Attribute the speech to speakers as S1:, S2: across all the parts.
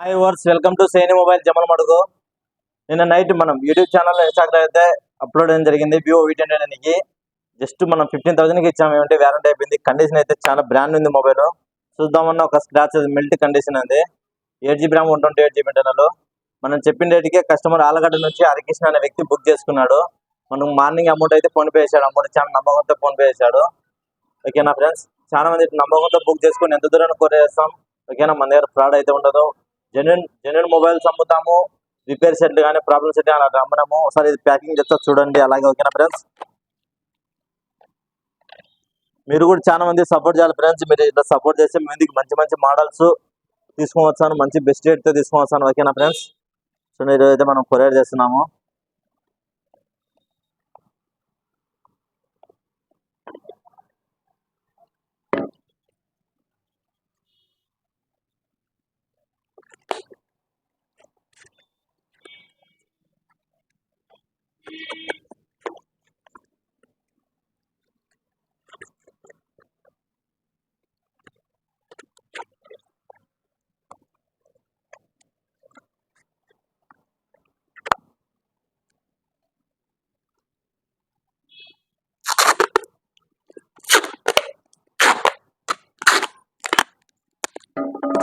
S1: Hi verse welcome to Seni mobile Jammalamadugu నిన్న night మనం YouTube channel Instagram అయితే upload అయ్యడం జరిగింది. వివో వీ ట్వంటీ జస్ట్ మనం ఫిఫ్టీన్ థౌసండ్కి ఇచ్చాము ఏమంటే వ్యారంటీ అయిపోయింది. కండిషన్ అయితే చాలా బ్రాండ్ ఉంది మొబైల్ చూద్దామన్న ఒక స్క్రాచ్ మెల్ట్ కండిషన్ ఉంది. Eight GB RAM one twenty eight GB internal మనం చెప్పిన రేటుకే కస్టమర్ ఆలగడ్డ నుంచి హరికృష్ణ అనే వ్యక్తి బుక్ చేసుకున్నాడు. మనం మార్నింగ్ అమౌంట్ అయితే ఫోన్ పే చేశాడు. అమౌంట్ చాలా నమ్మకంతో ఫోన్ పే చేశాడు. ఓకేనా ఫ్రెండ్స్ చాలా మంది నమ్మకంతో బుక్ చేసుకుని ఎంత దూరాన్ని కోరేస్తాం ఓకేనా మన దగ్గర ఫ్రాడ్ అయితే ఉండదు. జెన్యున్ జెన్యున్ మొబైల్స్ అమ్ముతాము రిపేర్ సెట్లు కానీ ప్రాబ్లమ్ సెట్ అలా అమ్మడము. ఒకసారి ఇది ప్యాకింగ్ చేస్తా చూడండి అలాగే ఓకేనా ఫ్రెండ్స్ మీరు కూడా చాలా మంది సపోర్ట్ చేయాలి ఫ్రెండ్స్ మీరు ఇట్లా సపోర్ట్ చేస్తే మీ మంచి మంచి మోడల్స్ తీసుకొని వచ్చాను మంచి బెస్ట్ రేట్తో తీసుకొని వస్తాను ఓకేనా ఫ్రెండ్స్ సో మీరు అయితే మనం కొరియర్ చేస్తున్నాము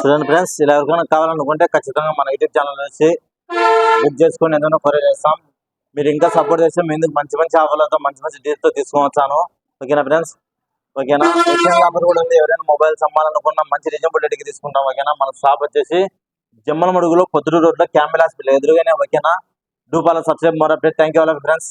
S1: చూడండి ఫ్రెండ్స్ ఇలా ఎవరికైనా కావాలనుకుంటే ఖచ్చితంగా మన యూట్యూబ్ ఛానల్ నుంచి బుక్ చేసుకొని ఏదైనా కొరియర్ చేస్తాం. మీరు ఇంకా సపోర్ట్ చేస్తే మేము మంచి మంచి ఆఫర్లతో మంచి మంచి డీల్తో తీసుకొని వచ్చాను. ఓకేనా ఫ్రెండ్స్? ఓకేనా? ఎక్స్చేంజ్ ఆఫర్ కూడా ఉంది. ఎవరైనా మొబైల్స్ అమ్మాలనుకున్నా మంచి రీజనబుల్ రేట్కి తీసుకుంటాం. ఓకేనా? మన షాప్ వచ్చేసి జమ్మల మడుగులో పొద్దురు రోడ్లో క్యాంబెల్ హాస్పిటల్ ఎదురుగానే. ఓకేనా? డూపాల subscribe more update thank you all friends